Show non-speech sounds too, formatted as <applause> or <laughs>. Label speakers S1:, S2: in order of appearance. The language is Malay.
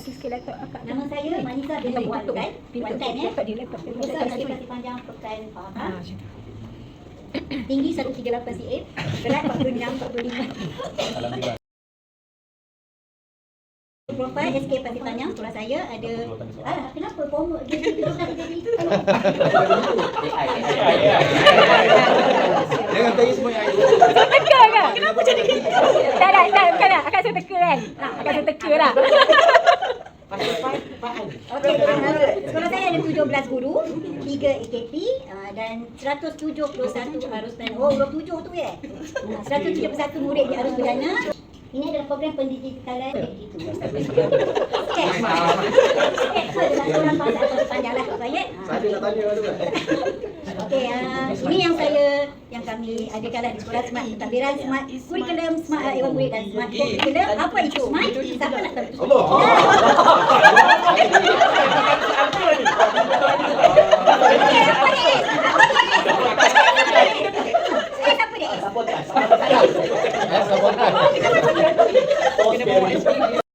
S1: sikit laptop akak.
S2: Nama saya Manisa binti Wan Tan. Wan Tan ya.
S1: Laptop dia, laptop dia.
S2: Besar
S1: Letak
S2: kaki
S1: sikit.
S2: panjang pekan
S1: Ha,
S2: faham.
S1: tu.
S2: Tinggi 138 cm. Berat 46 45.
S3: Alhamdulillah.
S2: Profil SK Pasir Panjang sekolah saya ada ah kenapa formal dia jadi <laughs> jadi jadi
S3: Jangan <laughs> <laughs> tanya semua yang ada.
S1: Teka kan? Kenapa jadi gitu? Tak, tak, tak, bukan tak. Akak saya teka kan? Akak saya teka lah.
S2: Okey, uh, sekolah saya ada 17 guru, 3 AKP uh, dan 171 arus perdana. Oh, 27 tu ya. Uh, 171 murid di arus perdana. Ini adalah program pendidikalan begitu. Sketch. Sketch tu adalah seorang bahasa atau panjang lah Pak Syed. Ah,
S3: Saya nak tanya tu kan.
S2: Okey, uh, ini yang saya yang kami adakanlah di sekolah smart pentadbiran smart curriculum smart. ilmu eh, dan smart curriculum apa itu? Smart? <laughs> Siapa nak tahu?
S3: Allah. Apa ni?